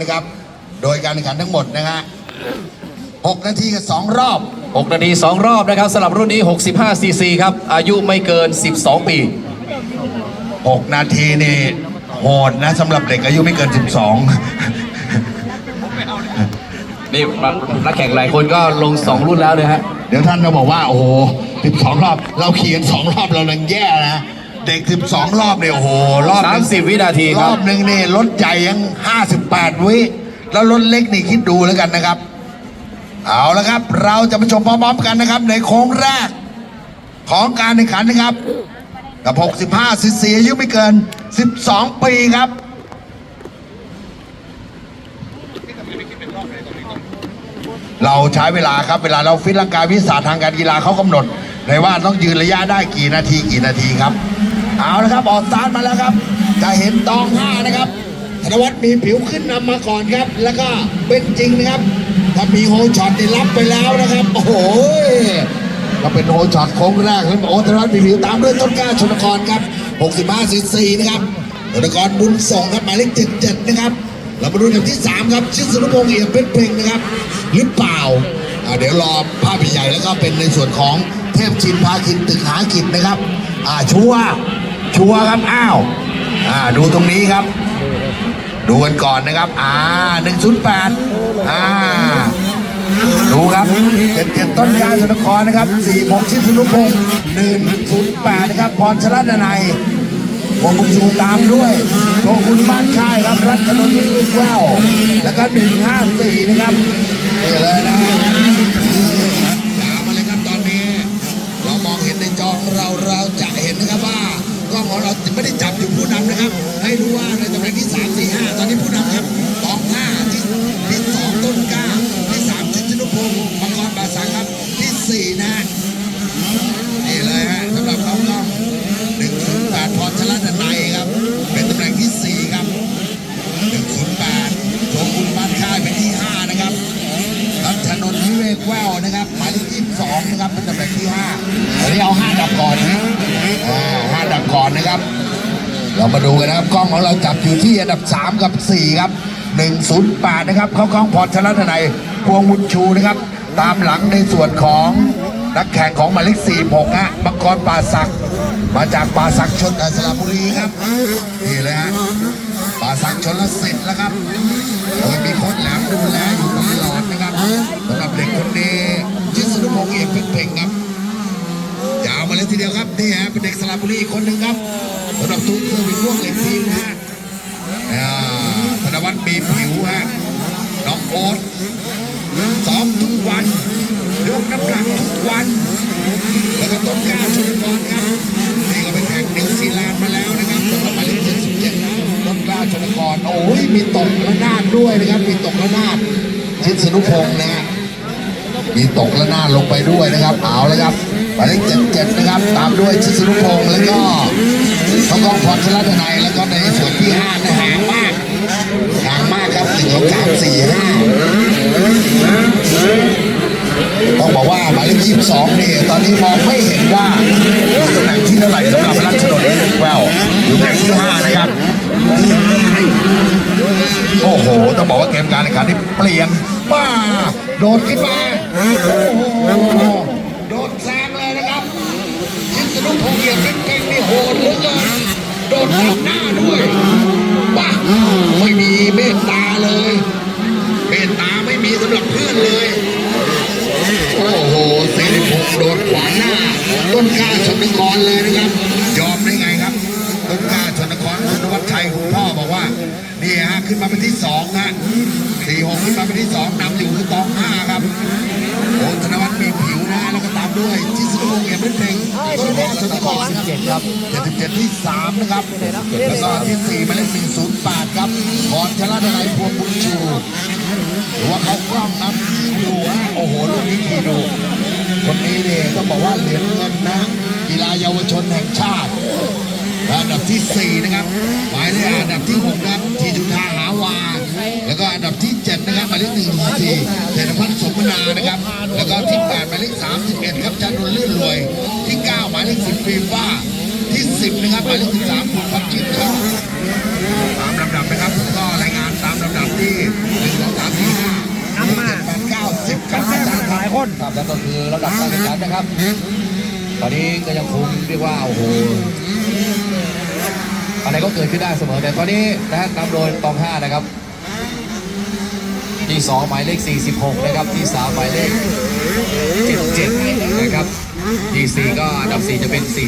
นะครับ โดยการแข่งขันทั้งหมดนะฮะหกนาทีกับสองรอบ 6 นาที 2 รอบนะครับสำหรับรุ่นนี้ 65 ซีซีครับ อายุไม่เกิน 12 ปี 6 นาทีนี่โหดนะสำหรับเด็กอายุไม่เกิน 12 นี่นักแข่งหลายคนก็ลง 2 รุ่นแล้วนะฮะ เดี๋ยวท่านจะบอกว่า โอ้โห 12 รอบ เราขี่กัน2รอบเราลังแย่นะ เด็ก 12 รอบเนี่ยโอ้โหรอบหนึ่ง30 วินาทีครรัอบบหนึ่งนี่รถใหญ่ยัง 58 วิ แล้วรถเล็กนี่คิดดูแล้วกันนะครับ เอาละครับ เราจะมาชมพร้อมๆกันนะครับ ในโค้งแรก ของการแข่งขันนะครับ กับ 65ซีซีอายุไม่เกิน 12 ปีครับ เราใช้เวลาครับเวลาเราฟิตร่างกายวิสาทางการกีฬาเขากำหนดเลยว่าต้องยืนระยะได้กี่นาทีกี่นาทีครับ เอาละครับออกสตาร์ทมาแล้วครับ จะเห็นตองห้านะครับธนวัฒน์มีผิวขึ้นนำมาก่อนครับ แล้วก็เป็นจริงนะครับถ้ามีโฮช็อตนี่รับไปแล้วนะครับ โอ้โหก็เป็นโฮช็อตโค้งแรกครับโอ้ธนวัฒน์มีผิวตามด้วยต้นกล้าชนกรครับ 65ซีซีนะครับชนกรบุญส่งครับหมายเลข77นะครับเรามาดูอันที่ 3 ครับ ชิดสุนพงษ์เอี่ยมเพชรเพ่งนะครับ หรือเปล่า เดี๋ยวรอภาพใหญ่ๆแล้วก็เป็นในส่วนของเทพชินพาคินตึกหากิจนะครับ อ่าชัวร์ ชัวร์ครับอ้าวอ่าดูตรงนี้ครับ ดูกันก่อนนะครับ อ่า108อ่าดูครับเจ็ดเจ็ดต้นยาสุนครนะครับสี่พงชิดสุนุพงศ์หนึ่งศูนย์แปดนะครับพรชลัดนัยวงบุญชูตามด้วยโชคุณบ้านค่ายครับรัชนนท์ลูกแววแล้วก็หนึ่งห้าสี่นะครับนี่เลยนะ ไม่ได้จับอยู่ผู้นำนะครับ ให้รู้ว่าในตำแหน่งที่สามสี่ห้าตอนนี้ผู้นำครับตองห้าที่ที่สองต้นกล้าที่สามชิตนุพงศ์มังกรบาสังครับที่สี่นะนี่เลยฮะสำหรับเขากล้อง ก่อนนะครับ เรามาดูกันนะครับกล้องของเราจับอยู่ที่อันดับ 3 กับ 4 ครับ 108 นะครับ เขากล้องพรชลันนัยพวงมุญชูนะครับ ตามหลังในส่วนของนักแข่งของมายเลข46ฮะมังกรป่าศักมาจากป่าศักชนอ่อสระบุรีครับนี่เลยฮะป่าศักชนละสิทธิ์แล้วครับโดยมีโค้ชแหลมดูแลอยู่ตลอดนะครับสำหรับเด็กคนนี้ชิดสนุพงษ์เอกเพชรเพ่งครับ เลยทีเดียวครับนี่ฮะเป็นเด็กสระบุรีอีกคนหนึ่งครับสำหรับทุกเครื่องบินพวกเหล็กทีมนะฮะอ่าธนวัฒน์มีผิวฮะน้องโอ๊ตซ้อมทุกวันยกน้ำหนักทุกวัน แล้วก็ต้นกล้าชุนกรครับนี่ก็ไปแข่งนิวซีแลนด์มาแล้วนะครับสำหรับหมายเลข77นะต้นกล้าชนกรโอ้ยมีตกระนาดด้วยนะครับมีตกระนาดชิดสนุพงศ์นะฮะมีตกและนาดลงไปด้วยนะครับเอาเลยครับ หมายเลขเจ็ดเจ็ดนะครับ ตามด้วยชิสนุพงศ์แล้วก็เขากองพรชลัดนัยแล้วก็ในส่วนที่ห้านะห่างมากห่างมากครับหนึ่งสองสามสี่ห้าต้องบอกว่าหมายเลขยี่สิบสองนี่ตอนนี้มองไม่เห็นว่าอยู่ตำแหน่งที่เท่าไหร่สำหรับรัชนนท์แววอยู่แหน่งที่ห้านะครับโอ้โห ต้องบอกว่าเกมการแข่งขันนี่เปลี่ยนป้าโดดขึ้นมา โอ้โห โดดแซงเลยนะครับ ชิสนุพงษ์เกียรติเป็นเก่งนี่โหดเหลือเกินโดดตัดหน้าด้วยป้าไม่มีเมตตาเลย เมตตาไม่มีสำหรับเพื่อนเลย โอ้โหเสรีพงษ์โดดขวางหน้า ต้นกล้าชนกรเลยนะครับ ยอมได้ไงครับ ต้นกล้าชนกรคุณวัชชัยคุณพ่อบอกว่านี่ฮะขึ้นมาเป็นที่สองฮะสี่หกขึ้นมาเป็นที่สองนำอยู่คือตองห้าครับ นกล้าชนกรครับเจ็ดครับเจ็ดสิบเจ็ดที่สามนะครับแล้วก็ที่สี่หมายเลขสี่ศูนย์แปดครับพรชลัดนัยพวงบุญชูหรือว่าเขากล้องครับดูฮะโอ้โหลูกนี้ขี่ดู คนนี้เนี่ยต้องบอกว่าเหรียญเงินนะกีฬาเยาวชนแห่งชาติอันดับที่ 4 นะครับ หมายเลขอันดับที่ 6 ครับ ทีจุธาหาวา แล้วก็อันดับที่ 7 นะครับ หมายเลข1 4เศรษฐพัฒน์สมนานะครับ แล้วก็ที่ 8 หมายเลข31ครับจันทร์ลื่นรวย ฟีฟ่าที่ 10 นะครับหมายเลข13คุณพัชจิตครับตามลำดับนะครับก็รายงานตามลำดับที่1 2 3 4 5นำมา8 9 10ครับหลายคนครับแล้วก็คือระดับการแข่งขันนะครับ ตอนนี้ก็ยังคงเรียกว่าโอ้โหอะไรก็เกิดขึ้นได้เสมอแต่ตอนนี้นะฮะนำโดยตอง5นะครับที่ 2 หมายเลข 46 นะครับ ที่ 3 หมายเลข 77 นะครับ ที่สี่ก็อันดับ4จะเป็น40 108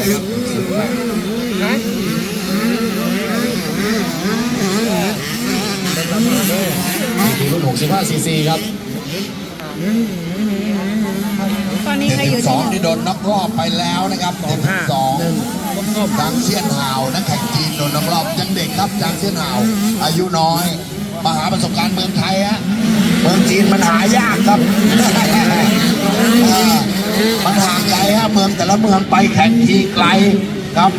นะครับ108นี่คือรุ่น65ซีซีครับตอนนี้ใครอยู่สที่องที่โดนน็อกรอบไปแล้วนะครับเจ็ดสองจางเซียนหาวนักแข่งจีนโดนน็อกรอบยังเด็กครับจางเซียนหาวอายุน้อยมาหาประสบการณ์เมืองไทยฮะเมืองจีนมันหายากครับเออ มันห่างไกลฮะเมืองแต่ละเมืองไปแข่งทีไกลครับ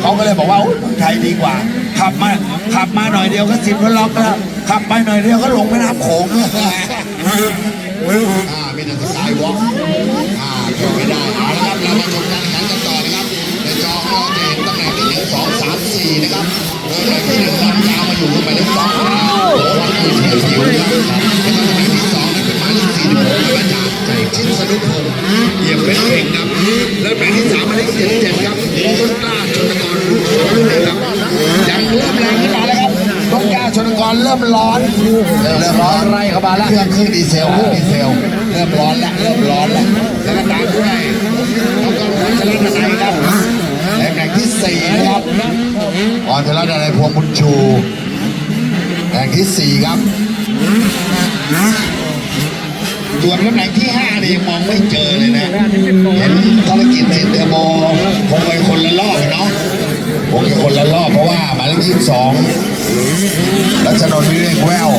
เขาก็เลยบอกว่าอุ๊ยเมืองไทยดีกว่า ขับมาขับมาหน่อยเดียวก็สิบล็อกแล้วขับไปหน่อยเดียวก็ลงแม่น้ำโขงอ่ามีแต่สายวอล์กอ่าเก็บไม่ได้เอาละครับเรามาชมการแข่งกันต่อนะครับในจอขอเราจะเห็นตำแหน่งที่หนึ่งสองสามสี่นะครับโดยตำแหน่งที่หนึ่งลำยาวมาอยู่ตรงหมายเลขสองโอ้โหเฉียวผิวนะครับ ป็นหมายเลขสี่ที่ผมเป็นอาจารย์ใจชิ้นสนุกผมเหยียบเป็นเก่งครับแล้วตำแหน่งที่สามหมายเลขเจ็ดเจ็ดครับต้นกล้าชนกรรุ่งสองนะครับยังเริ่มแรงขึ้นมาแล้วครับต้นกล้าชนกรเริ่มร้อนเริ่มร้อนไล่เข้ามาแล้วเครื่องเครื่องดีเซลเครื่องดีเซลเริ่มร้อนแล้วเริ่มร้อนแล้วแล้วก็ตามด้วยเขาก็รัชรัตน์ไหนครับแข่งที่สี่ครับออนชรัตน์ไหนพวงบุญชูแข่งที่สี่ครับ ส่วนตำแหน่งที่ห้านี่ยังมองไม่เจอเลยนะเห็นธุรกิจสินเทอร์โบคงไปคนละรอบเนาะคงจะคนละรอบเพราะว่าหมายเลขยี่สิบสองรัชนนท์วิเวกแวว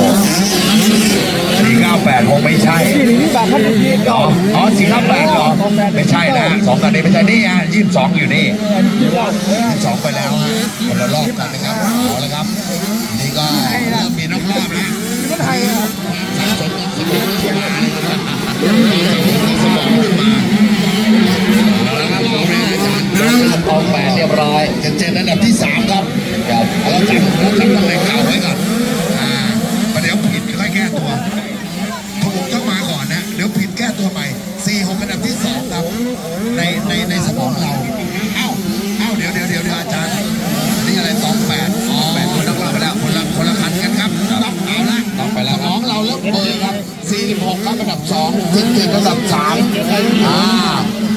สี่เก้าแปดคงไม่ใช่ที่นี่แบบพันธุ์ที่อ๋ออ๋อสี่เก้าแปดเหรอไม่ใช่นะสองกันนี้ไม่ใช่นี่ฮะยี่สิบสองอยู่นี่ยี่สิบสองไปแล้วฮะคนละรอบกันนะครับเอาละครับนี่ก็เริ่มมีนอกรอบแล้ว ก็ไ2 77อันดับ3อ่า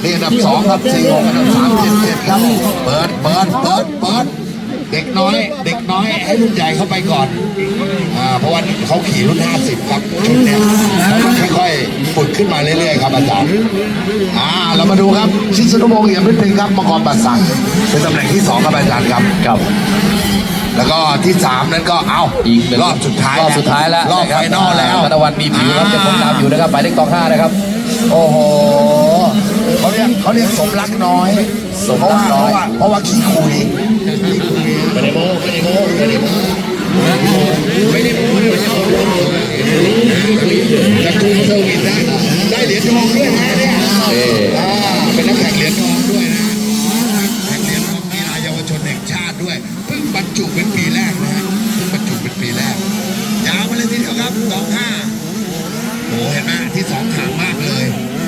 นี่อันดับ2ครับ46อันดับ3 77ครับเปิดเปิดเปิดเปิดเด็กน้อย เด็กน้อยให้รุ่นใหญ่เข้าไปก่อนอ่าเพราะว่าเขาขี่รุ่น 50 ครับชุดเนี้ยค่อยๆฝึกขึ้นมาเรื่อยๆครับอาจารย์อ่าเรามาดูครับชิสนุพงษ์เอี่ยมพิทย์ครับมังกรบัตรสังเป็นตำแหน่งที่สองครับอาจารย์ครับครับ แล้วก็ที่สามนั้นก็เอาอีกหนึ่งรอบสุดท้ายรอบสุดท้ายแล้วรอบนะคไฟนอลแล้วธนวัฒน์มีผิวครับจะคงตามอยู่นะครับหมายเลขตองห้านะครับ โอ้โหเขาเรียกเขาเรียกสมรักน้อยสมเพราะรัว่ากเพน้อราะยว่าเพราะว่าขี้คุยไม่ได้โม้ไม่ได้โม้ไม่ได้โม้ไม่ได้พูดไม่ได้พูดจะทุ่มเซอร์วิสได้ได้เหรียญทองด้วยนะเนี่ยเอ๊ะอ่าเป็นนักแข่งเหรียญทองด้วยนะแข่งเหรียญทองกีฬาเยาวชนแห่งชาติด้วยเพิ่งบรรจุเป็นปีแรกนะฮะเพิ่งบรรจุเป็นปีแรกยาวมาเลยทีเดียวครับสองห้าโอ้เห็นไหมที่สองห่างมากเลย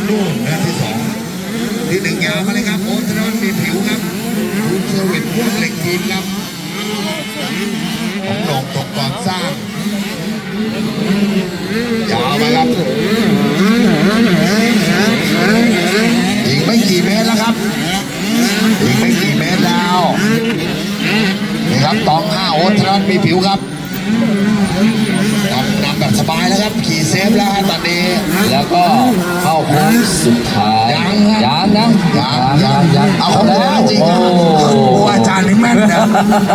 นู่นนะที่สอง ที่หนึ่งยาวมาเลยครับโอ้ธนวัฒน์มีผิวครับทูนเซอร์วิสพวกเหล็กทีมครับของหนองตกก่อนสร้างยาวมาครับอีกไม่กี่เมตรแล้ว ครับอีกไม่กี่เมตรแล้วนี่ครับตองห้าโอ้ธนวัฒน์มีผิวครับนำนำแบบสบายแล้วครับขี่เซฟแล้วฮะตอนนี้ แล้วก็เข้าโค้งสุดท้ายยังฮะยังนะยังยังยังเอาของแล้วจริงโอ้นะโอ้อาจารย์นี่แม่นนะ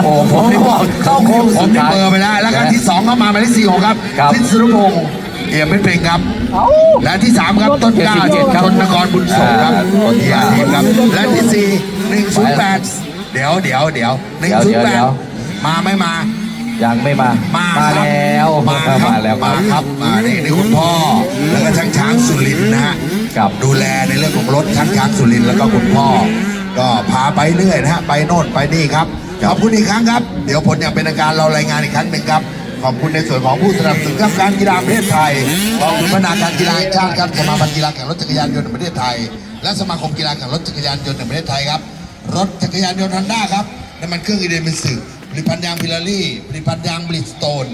โอ้ผมนี่บอกเข้าโค้งผมนี่เบอร์ไปได้แล้วก็ที่สองเข้ามาหมายเลขสี่หกครับครับทิศสุรพงศ์เอี่ยมเป็นเพลงครับ และที่สามครับต้นกล้าเจ็ดสิบเจ็ดครับชนนครบุญส่งครับอ่าเอี่ยมทีมครับ และที่สี่หนึ่งศูนย์แปดเดี๋ยวเดี๋ยวเดี๋ยวหนึ่งศูนย์แปดมาไม่มา ยังไม่มา มามาครับแล้วมาครับมาแล้วมาครับมานี่นี่คุณพ่อ แล้วก็ช้างช้างสุรินทร์นะฮะครับดูแลในเรื่องของรถช้างช้างสุรินทร์แล้วก็คุณพ่อ ก็พาไปเรื่อยนะฮะไปโน่นไปนี่ครับขอบคุณอีกครั้งครับ เดี๋ยวผลอย่างเป็นทางการเรารายงานอีกครั้งหนึ่งครับขอบคุณในส่วนของผู้สนับสนุนครับการกีฬาประเทศไทยกองทุนพัฒนาการกีฬาแห่งชาติครับสมาพันธ์กีฬาแข่งรถจักรยานยนต์แห่งประเทศไทย และสมาคมกีฬาแข่งรถจักรยานยนต์แห่งประเทศไทยครับ รถจักรยานยนต์ฮันด้าครับน้ำมันเครื่องอีเดนเป็นสึกผลิตภัณฑ์ยางพิลารี่ผลิตภัณฑ์ยางบริดสโตน